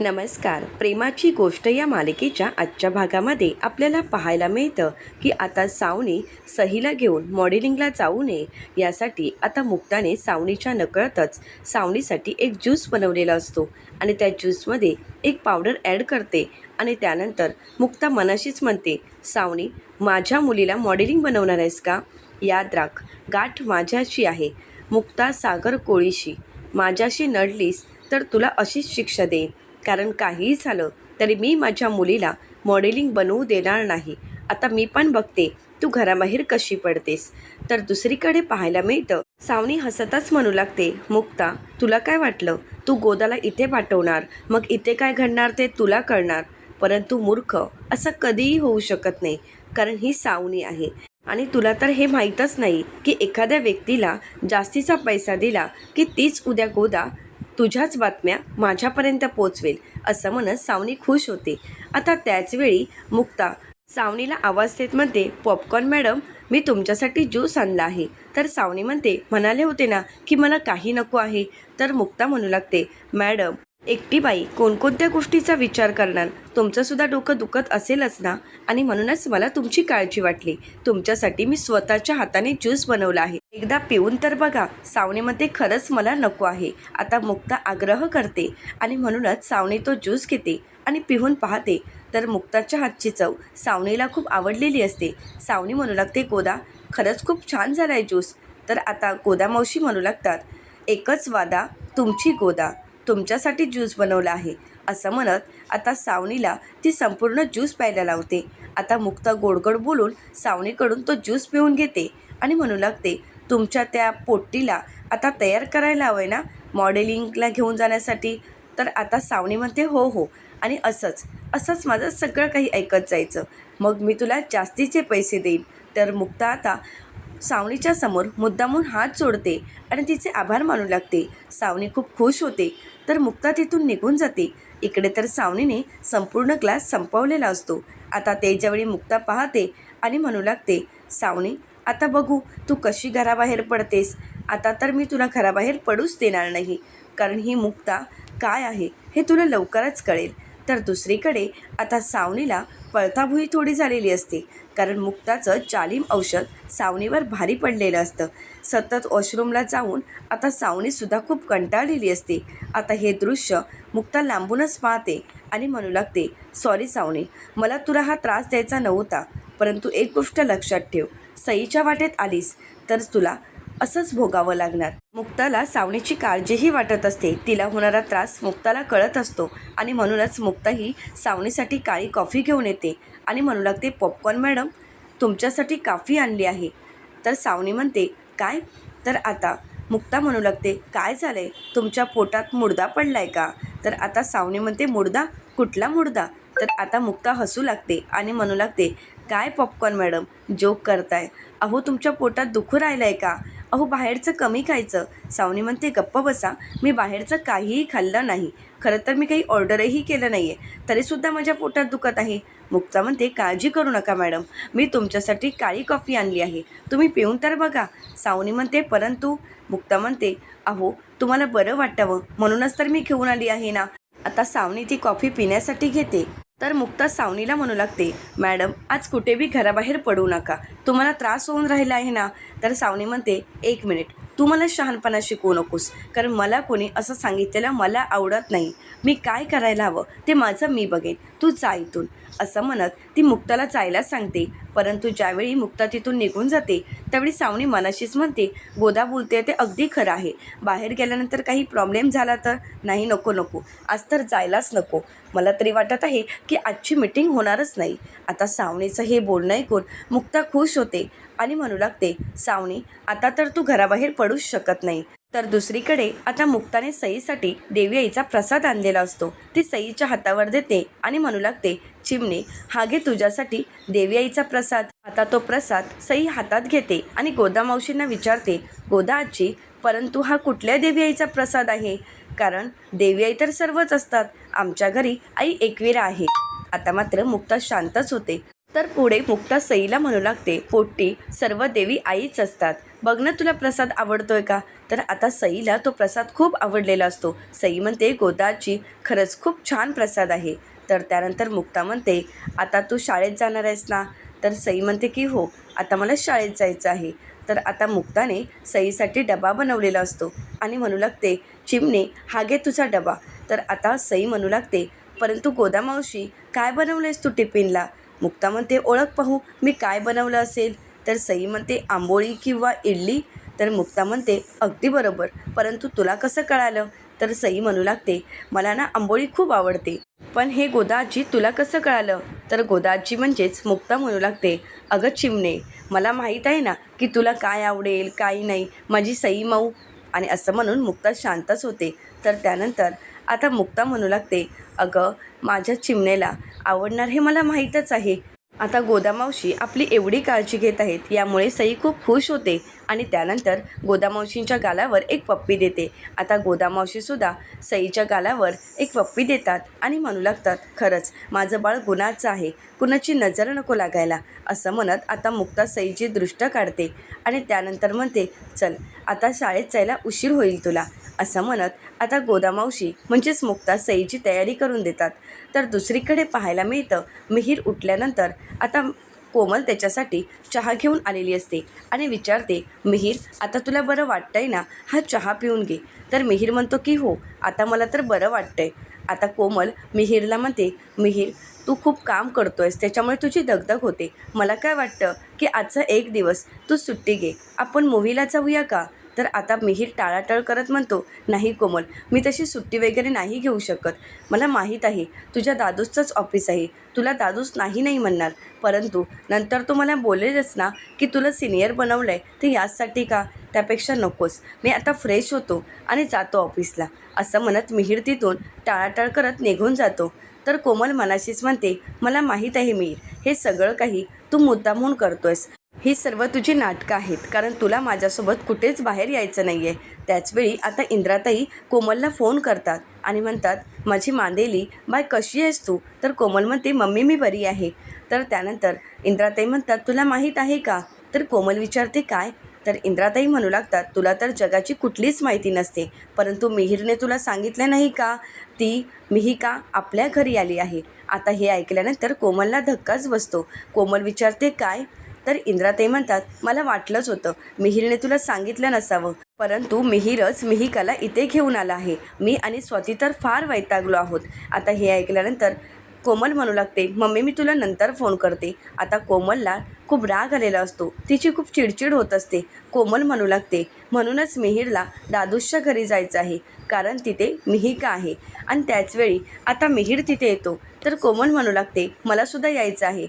नमस्कार. प्रेमाची गोष्ट या मालिकेच्या आजच्या भागामध्ये आपल्याला पाहायला मिळतं की आता सावनी सहीला घेऊन मॉडेलिंगला जाऊ नये यासाठी आता मुक्ताने सावनीच्या नकळतच सावनीसाठी एक ज्यूस बनवलेला असतो आणि त्या ज्यूसमध्ये एक पावडर ॲड करते आणि त्यानंतर मुक्ता मनाशीच म्हणते सावनी माझ्या मुलीला मॉडेलिंग बनवणार आहेस का? याद राख गाठ माझ्याशी आहे. मुक्ता सागर कोळीशी माझ्याशी नडलीस तर तुला अशीच शिक्षा देईन. कारण काहीही झालं तरी मी माझ्या मुलीला मॉडेलिंग बनवू देणार नाही. आता मी पण बघते तू घराबाहेर कशी पडतेस? तर दुसरीकडे पाहायला मिळतं. सावनी हसतच म्हणू लागते मुक्ता तुला काय वाटलं? तू गोदाला इथे पाठवणार मग इथे काय घडणार ते तुला कळणार. परंतु मूर्ख असं कधीही होऊ शकत नाही कारण ही सावनी आहे. आणि तुला तर हे माहीतच नाही की एखाद्या व्यक्तीला जास्तीचा पैसा दिला की तीच उद्या गोदा तुझ्याच बातम्या माझ्यापर्यंत पोचवेल असं म्हणत सावनी खुश होते. आता त्याचवेळी मुक्ता सावनीला आवाज देत म्हणते पॉपकॉर्न मॅडम मी तुमच्यासाठी ज्यूस आणला आहे. तर सावनी म्हणते म्हणाले होते ना की मला काही नको आहे. तर मुक्ता म्हणू लागते मॅडम एकटी बाई कोणकोणत्या गोष्टीचा विचार करणार? तुमचंसुद्धा डोकं दुखत असेलच ना? आणि म्हणूनच मला तुमची काळजी वाटली. तुमच्यासाठी मी स्वतःच्या हाताने ज्यूस बनवला आहे. एकदा पिऊन तर बघा सावनेमध्ये खरंच मला नको आहे. आता मुक्ता आग्रह करते आणि म्हणूनच सावनी तो ज्यूस घेते आणि पिहून पाहते. तर मुक्ताच्या हातची चव सावनीला खूप आवडलेली असते. सावनी म्हणू लागते गोदा खरंच खूप छान झाला आहे ज्यूस. तर आता गोदा मावशी म्हणू लागतात एकच वादा तुमची गोदा. तुमच्यासाठी ज्यूस बनवला आहे. असं म्हणत आता सावनीला ती संपूर्ण ज्यूस प्यायला लावते. आता मुक्ता गोडगोड बोलून सावनीकडून तो ज्यूस पिऊन घेते आणि म्हणू लागते तुमच्या त्या पोट्टीला आता तयार करायला हवं आहे ना? मॉडेलिंगला घेऊन जाण्यासाठी? तर आता सावनी म्हणते हो हो. आणि असंच असंच माझं सगळं काही ऐकत जायचं. मग मी तुला जास्तीचे पैसे देईन. तर मुक्ता आता सावनीच्या समोर मुद्दामून हात जोडते आणि तिचे आभार मानू लागते. सावनी खूप खुश होते तर मुक्ता तिथून निघून जाते. इकडे तर सावनीने संपूर्ण ग्लास संपवलेला असतो. आता ते ज्यावेळी मुक्ता पाहते आणि म्हणू लागते सावनी आता बघू तू कशी घराबाहेर पडतेस? आता तर मी तुला घराबाहेर पडूच देणार नाही. कारण ही मुक्ता काय आहे हे तुला लवकरच कळेल. तर दुसरीकडे आता सावनीला पळताभुई थोडी झालेली असते. कारण मुक्ताचं चालीम औषध सावणीवर भारी पडलेलं असतं. सतत वॉशरूमला जाऊन आता सावणीसुद्धा खूप कंटाळलेली असते. आता हे दृश्य मुक्ता लांबूनच पाहते आणि म्हणू लागते सॉरी सावणी मला तुला हा त्रास द्यायचा नव्हता परंतु एक गोष्ट लक्षात ठेव. सईच्या वाटेत आलीस तर तुला असंच भोगावं लागणार. मुक्ताला सावणीची काळजीही वाटत असते. तिला होणारा त्रास मुक्ताला कळत असतो आणि म्हणूनच मुक्ता ही सावणीसाठी काळी कॉफी घेऊन येते. आणि म्हणू लागते पॉपकॉर्न मॅडम तुमच्यासाठी काफी आणली आहे. तर सावनी म्हणते काय? तर आता मुक्ता म्हणू लागते काय झालं आहे तुमच्या पोटात मुडदा पडला आहे का? तर आता सावनी म्हणते मुडदा? कुठला मुडदा? तर आता मुक्ता हसू लागते आणि म्हणू लागते काय पॉपकॉर्न मॅडम? जोक करताय. अहो तुमच्या पोटात दुखू राहिलं आहे का? अहो बाहेरचं कमी खायचं. सावनी म्हणते गप्प बसा. मी बाहेरचं काहीही खाल्लं नाही. खरं तर मी काही ऑर्डरही केलं नाही आहे तरीसुद्धा माझ्या पोटात दुखत आहे. मुक्ता म्हणते काळजी करू नका मॅडम. मी तुमच्यासाठी काळी कॉफी आणली आहे. तुम्ही पिऊन तर बघा. सावनी म्हणते परंतु मुक्ता म्हणते अहो तुम्हाला बरं वाटावं. म्हणूनच तर मी घेऊन आली आहे ना. आता सावनी ती कॉफी पिण्यासाठी घेते. तर मुक्ता सावनीला म्हणू लागते मॅडम आज कुठे बी घराबाहेर पडू नका. तुम्हाला त्रास होऊन राहिला आहे ना? तर सावनी म्हणते एक मिनिट. तू मला शहाणपणा शिकवू नकोस कारण मला कोणी असं सांगितलेलं मला आवडत नाही. मी काय करायला हवं ते माझं मी बघेन. तू जा इथून. असं म्हणत ती मुक्ताला जायला सांगते. परंतु ज्यावेळी मुक्ता तिथून निघून जाते त्यावेळी सावणी मनाशीच म्हणते गोदा बोलते ते अगदी खरं आहे. बाहेर गेल्यानंतर काही प्रॉब्लेम झाला तर? नाही नको नको. आज तर जायलाच नको. मला तरी वाटत आहे की आजची मिटिंग होणारच नाही. आता सावनीचं हे बोलणं ऐकून मुक्ता खुश होते आणि म्हणू लागते सावनी आता तर तू घराबाहेर पडूच शकत नाही. तर दुसरीकडे आता मुक्ताने सईसाठी देवी आईचा प्रसाद आणलेला असतो. ती सईच्या हातावर देते आणि म्हणू लागते चिमणे हा घे तुझ्यासाठी देवी आईचा प्रसाद. आता तो प्रसाद सई हातात घेते आणि गोदा मावशींना विचारते गोदा आजी परंतु हा कुठल्या देवी आईचा प्रसाद आहे? कारण देवी आई तर सर्वच असतात. आमच्या घरी आई एकविरा आहे. आता मात्र मुक्ता शांतच होते. तर पुढे मुक्ता सईला म्हणू लागते पोट्टी सर्व देवी आईच असतात. बघ ना तुला प्रसाद आवडतोय का? तर आता सईला तो प्रसाद खूप आवडलेला असतो. सई म्हणते गोदाची खरंच खूप छान प्रसाद आहे. तर त्यानंतर मुक्ता म्हणते आता तू शाळेत जाणार आहेस ना? तर सई म्हणते की हो आता मला शाळेत जायचं आहे. तर आता मुक्ताने सईसाठी डबा बनवलेला असतो आणि म्हणू लागते चिमणे हा घे तुझा डबा. तर आता सई म्हणू लागते परंतु गोदामावशी काय बनवलेस तू टिफिनला? मुक्ता म्हणते ओळख पाहू मी काय बनवलं असेल? तर सई म्हणते आंबोळी किंवा इडली? तर मुक्ता म्हणते अगदी बरोबर. परंतु तुला कसं कळालं? तर सई म्हणू लागते मला ना आंबोळी खूप आवडते. पण हे गोदाजी तुला कसं कळालं? तर गोदाजी म्हणजेच मुक्ता म्हणू लागते अगं चिमणे मला माहीत आहे ना की तुला काय आवडेल काय नाही. माझी सई माऊ. आणि असं म्हणून मुक्ता शांतच होते. तर त्यानंतर आता मुक्ता म्हणू लागते अगं माझ्या चिमणेला आवडणार हे मला माहीतच आहे. आता गोदामावशी आपली एवढी काळजी घेत आहेत यामुळे सई खूप खुश होते. आणि त्यानंतर गोदामावशींच्या गालावर एक पप्पी देते. आता गोदामावशीसुद्धा सईच्या गालावर एक पप्पी देतात आणि म्हणू लागतात खरंच माझं बाळ गुणाचं आहे. कुणाची नजर नको लागायला असं म्हणत आता मुक्ता सईची दृष्ट काढते आणि त्यानंतर म्हणते चल आता शाळेत जायला उशीर होईल तुला असं म्हणत आता गोदामावशी म्हणजेच मुक्ता सईची तयारी करून देतात. तर दुसरीकडे पाहायला मिळतं मिहीर उठल्यानंतर आता कोमल त्याच्यासाठी चहा घेऊन आलेली असते आणि विचारते मिहीर आता तुला बरं वाटतंय ना? हा चहा पिऊन घे. तर मिहीर म्हणतो की हो आता मला तर बरं वाटतंय. आता कोमल मिहीरला म्हणते मिहीर तू खूप काम करतोयस त्याच्यामुळे तुझी दगदग होते. मला काय वाटतं की आजचा एक दिवस तू सुट्टी घे. आपण मूव्हीला जाऊया का? तर आता मिहीर टाळाटाळ करत म्हणतो नाही कोमल मी तशी सुट्टी वगैरे नाही घेऊ शकत. मला माहीत आहे तुझ्या दादूचंच ऑफिस आहे. तुला दादूच नाही नाही म्हणणार. परंतु नंतर तू मला बोलेलच ना की तुला सिनियर बनवलं आहे ते याचसाठी का? त्यापेक्षा नकोस. मी आता फ्रेश होतो आणि जातो ऑफिसला. असं म्हणत मिहीर तिथून टाळाटाळ करत निघून जातो. तर कोमल मनाशीच म्हणते मला माहीत आहे मिहीर हे सगळं काही तू मुद्दामहून करतोयस. ही सर्व तुझी नाटकं आहेत. कारण तुला माझ्यासोबत कुठेच बाहेर यायचं नाही आहे त्याचवेळी आता इंद्राताई कोमलला फोन करतात आणि म्हणतात माझी मांदेली बाय कशी आहेस तू? तर कोमल म्हणते मम्मी मी बरी आहे. तर त्यानंतर इंद्राताई म्हणतात तुला माहीत आहे का? तर कोमल विचारते काय? तर इंद्राताई म्हणू लागतात तुला तर जगाची कुठलीच माहिती नसते परंतु मिहीरने तुला सांगितलं नाही का? ती मिहिका आपल्या घरी आली आहे. आता हे ऐकल्यानंतर कोमलला धक्काच बसतो. कोमल विचारते काय? तर इंद्रा ते म्हणतात मला वाटलंच होतं. मिहिरने तुला सांगितलं नसावं. परंतु मिहीरच मिहिकाला इथे घेऊन आला आहे. मी आणि स्वाती तर फार वैतागलो आहोत. आता हे ऐकल्यानंतर कोमल म्हणू लागते मम्मी मी तुला नंतर फोन करते. आता कोमलला खूप राग आलेला असतो. तिची खूप चिडचिड होत असते. कोमल म्हणू लागते म्हणूनच मिहीरला दादूसच्या घरी जायचं आहे. कारण तिथे मिहिका आहे. आणि त्याचवेळी आता मिहीर तिथे येतो. तर कोमल म्हणू लागते मलासुद्धा यायचं आहे.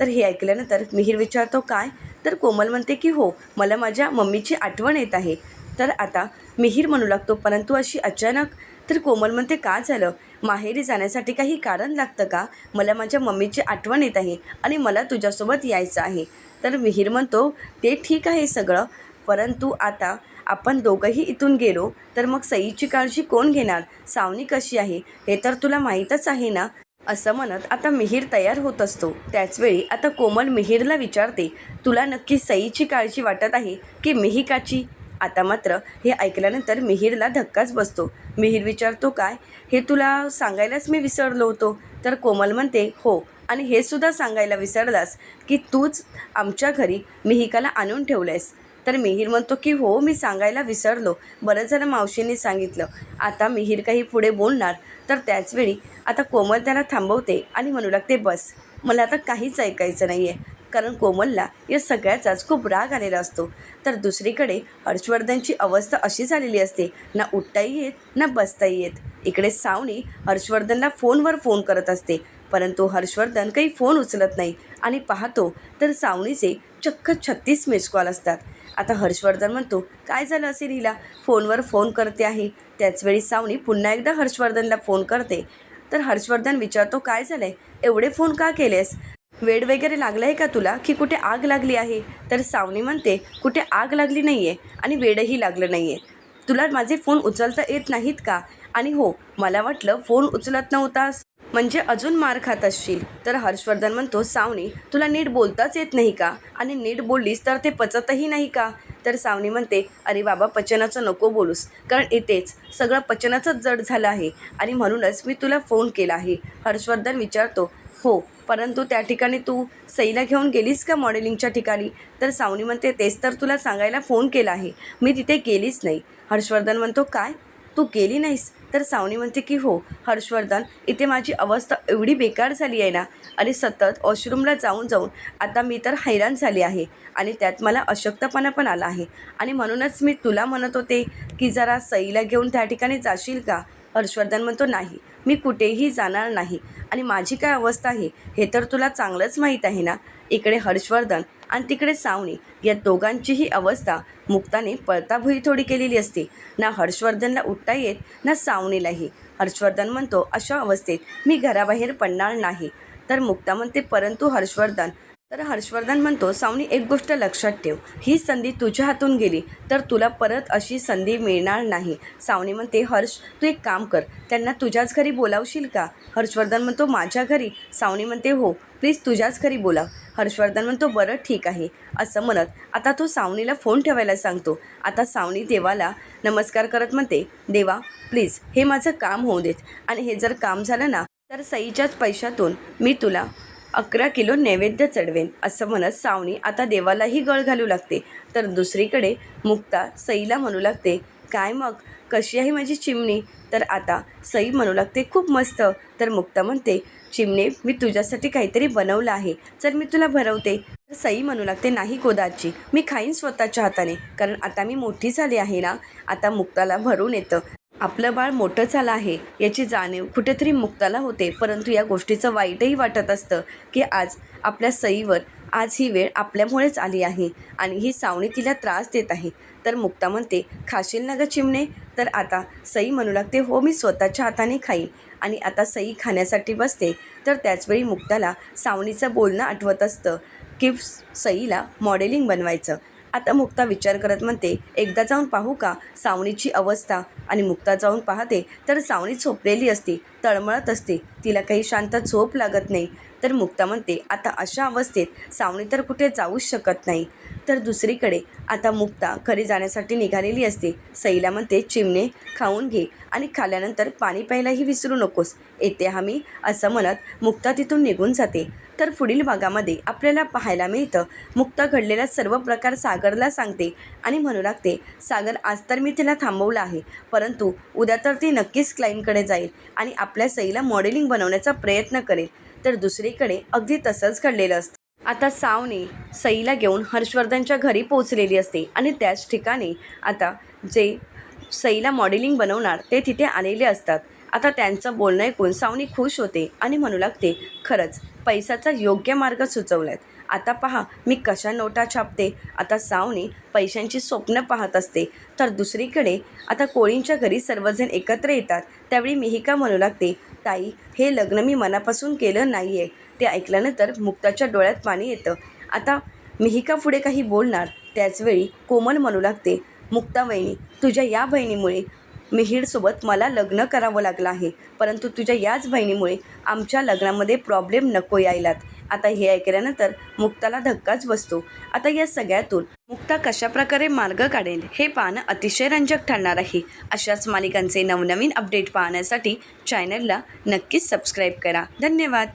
तर हे ऐकल्यानंतर मिहीर विचारतो काय? तर कोमल म्हणते की हो मला माझ्या मम्मीची आठवण येत आहे. तर आता मिहीर म्हणू लागतो परंतु अशी अचानक? तर कोमल म्हणते का झालं? माहेरी जाण्यासाठी काही कारण लागतं का? मला माझ्या मम्मीची आठवण येत आहे आणि मला तुझ्यासोबत यायचं आहे. तर मिहीर म्हणतो ते ठीक आहे सगळं परंतु आता आपण दोघंही इथून गेलो तर मग सईची काळजी कोण घेणार? सावनी कशी आहे? हे तर तुला माहीतच आहे ना? असं म्हणत आता मिहीर तयार होत असतो. त्याचवेळी आता कोमल मिहीरला विचारते तुला नक्की सईची काळजी वाटत आहे की मिहिकाची? आता मात्र हे ऐकल्यानंतर मिहीरला धक्काच बसतो. मिहीर विचारतो काय? हे तुला सांगायलाच मी विसरलो होतो. तर कोमल म्हणते हो आणि हे सुद्धा सांगायला विसरलास की तूच आमच्या घरी मिहिकाला आणून ठेवलंयस. तर मिहीर म्हणतो की हो मी सांगायला विसरलो. बरं झालं मावशींनी सांगितलं. आता मिहीर काही पुढे बोलणार तर त्याचवेळी आता कोमल त्याला थांबवते आणि म्हणू लागते बस मला आता काहीच ऐकायचं नाही आहे कारण कोमलला या सगळ्याचाच खूप राग आलेला असतो. तर दुसरीकडे हर्षवर्धनची अवस्था अशी झालेली असते ना उठताही येत ना बसताही येत. इकडे सावनी हर्षवर्धनला फोनवर फोन करत असते परंतु हर्षवर्धन काही फोन उचलत नाही. आणि पाहतो तर सावनीचे चक्क छत्तीस मिस कॉल असतात. आता हर्षवर्धन म्हणतो काय झालं असेल हिला? फोनवर फोन करते आहे. त्याचवेळी सावनी पुन्हा एकदा हर्षवर्धनला फोन करते. तर हर्षवर्धन विचारतो काय झालं आहे एवढे फोन का केलेस? वेड वगैरे लागला आहे का तुला? की कुठे आग लागली आहे? तर सावनी म्हणते कुठे आग लागली नाही आहे आणि वेडही लागलं नाही आहे तुला माझे फोन उचलता येत नाहीत का? आणि हो मला वाटलं फोन उचलत नव्हतास. म्हणजे अजून मार खात असशील. तर हर्षवर्धन म्हणतो सावनी तुला नीट बोलताच येत नाही का? आणि नीट बोललीस तर ते पचतही नाही का? तर सावनी म्हणते अरे बाबा पचनाचं नको बोलूस. कारण इथेच सगळं पचनाचंच जड झालं आहे. आणि म्हणूनच मी तुला फोन केला आहे. हर्षवर्धन विचारतो हो परंतु त्या ठिकाणी तू सईला घेऊन गेलीस का मॉडेलिंगच्या ठिकाणी? तर सावनी म्हणते तेच तर तुला सांगायला फोन केला आहे. मी तिथे गेलीच नाही. हर्षवर्धन म्हणतो काय? तू गेली नाहीस? तर सावनी म्हणते की हो हर्षवर्धन इथे माझी अवस्था एवढी बेकार झाली आहे ना आणि सतत वॉशरूमला जाऊन जाऊन आता मी तर हैराण झाली आहे आणि त्यात मला अशक्तपणा पण आला आहे. आणि म्हणूनच मी तुला म्हणत होते की जरा सईला घेऊन त्या ठिकाणी जाशील का? हर्षवर्धन म्हणतो नाही मी कुठेही जाणार नाही. आणि माझी काय अवस्था आहे हे तर तुला चांगलंच माहीत आहे ना? इकडे हर्षवर्धन आणि तिकडे सावनी या दोघांचीही अवस्था मुक्ताने पळताभुई थोडी केलेली असते. ना हर्षवर्धनला उठता येत ना सावणीलाही हर्षवर्धन म्हणतो अशा अवस्थेत मी घराबाहेर पडणार नाही. तर मुक्ता म्हणते परंतु हर्षवर्धन. तर हर्षवर्धन म्हणतो सावनी एक गोष्ट लक्षात ठेव. ही संधी तुझ्या हातून गेली तर तुला परत अशी संधी मिळणार नाही. सावनी म्हणते हर्ष तू एक काम कर. त्यांना तुझ्याच घरी बोलावशील का? हर्षवर्धन म्हणतो माझ्या घरी. सावनी म्हणते हो प्लीज तुझ्याच घरी बोलाव. हर्षवर्धन म्हणतो बरं ठीक आहे असं म्हणत. आता तो सावनीला फोन ठेवायला सांगतो. आता सावनी देवाला नमस्कार करत म्हणते देवा प्लीज हे माझं काम होऊ देत. आणि हे जर काम झालं ना तर सईच्याच पैशातून मी तुला अकरा किलो नैवेद्य चढवेन असं म्हणत सावनी आता देवालाही गळ घालू लागते. तर दुसरीकडे मुक्ता सईला म्हणू लागते काय मग? कशी आहे माझी चिमणी? तर आता सई म्हणू लागते खूप मस्त. तर मुक्ता म्हणते चिमणे मी तुझ्यासाठी काहीतरी बनवलं आहे. चल मी तुला भरवते. तर सई म्हणू लागते नाही गोदाची मी खाईन स्वतःच्या हाताने. कारण आता मी मोठी झाली आहे ना आता मुक्ताला भरून येतं. आपलं बाळ मोठं झालं आहे याची जाणीव कुठेतरी मुक्ताला होते. परंतु या गोष्टीचं वाईटही वाटत असतं की आज आपल्या सईवर आज ही वेळ आपल्यामुळेच आली आहे आणि ही सावणी तिला त्रास देत आहे. तर मुक्ता म्हणते खाशील ना ग चिमणे? तर आता सई म्हणू लागते हो मी स्वतःच्या हाताने खाईन. आणि आता सई खाण्यासाठी बसते. तर त्याचवेळी मुक्ताला सावणीचं बोलणं आठवत असतं की सईला मॉडेलिंग बनवायचं. आता मुक्ता विचार करत म्हणते एकदा जाऊन पाहू का सावणीची अवस्था? आणि मुक्ता जाऊन पाहते तर सावणी झोपलेली असते तळमळत असते तिला काही शांत झोप लागत नाही. तर मुक्ता म्हणते आता अशा अवस्थेत सावणी तर कुठे जाऊच शकत नाही. तर दुसरीकडे आता मुक्ता घरी जाण्यासाठी निघालेली असते. सईला म्हणते चिमणे खाऊन घे आणि खाल्यानंतर पाणी प्यायलाही विसरू नकोस. येते आम्ही असं म्हणत मुक्ता तिथून निघून जाते. तर पुढील भागामध्ये आपल्याला पाहायला मिळतं. मुक्ता घडलेला सर्व प्रकार सागरला सांगते आणि म्हणू लागते सागर आज तर मी तिला थांबवलं आहे. परंतु उद्या तर ती नक्कीच क्लाईंटकडे जाईल आणि आपल्या सईला मॉडेलिंग बनवण्याचा प्रयत्न करेल. तर दुसरीकडे अगदी तसंच घडलेलं असतं. आता सावने सईला घेऊन हर्षवर्धनच्या घरी पोहोचलेली असते आणि त्याच ठिकाणी आता जे सईला मॉडेलिंग बनवणार ते तिथे आलेले असतात. आता त्यांचं बोलणं ऐकून सावनी खुश होते आणि म्हणू लागते खरंच पैशाचा योग्य मार्ग सुचवलाय आता पहा मी कशा नोटा छापते? आता सावनी पैशांची स्वप्न पाहत असते. तर दुसरीकडे आता कोळींच्या घरी सर्वजण एकत्र येतात. त्यावेळी मिहिका म्हणू लागते ताई हे लग्न मी मनापासून केलं नाही आहे ते ऐकल्यानंतर मुक्ताच्या डोळ्यात पाणी येतं. आता मिहिका पुढे काही बोलणार. त्याचवेळी कोमल म्हणू लागते मुक्ता वहिनी तुझ्या या बहिणीमुळे मिहीरसोबत मला लग्न करावं लागलं आहे. परंतु तुझ्या याच बहिणीमुळे आमच्या लग्नामध्ये प्रॉब्लेम नको यायलात. आता हे ऐकल्यानंतर मुक्ताला धक्काच बसतो. आता या सगळ्यातून मुक्ता कशाप्रकारे मार्ग काढेल हे पाहणं अतिशय रंजक ठरणार आहे. अशाच मालिकांचे नवनवीन अपडेट पाहण्यासाठी चॅनलला नक्कीच सबस्क्राईब करा. धन्यवाद.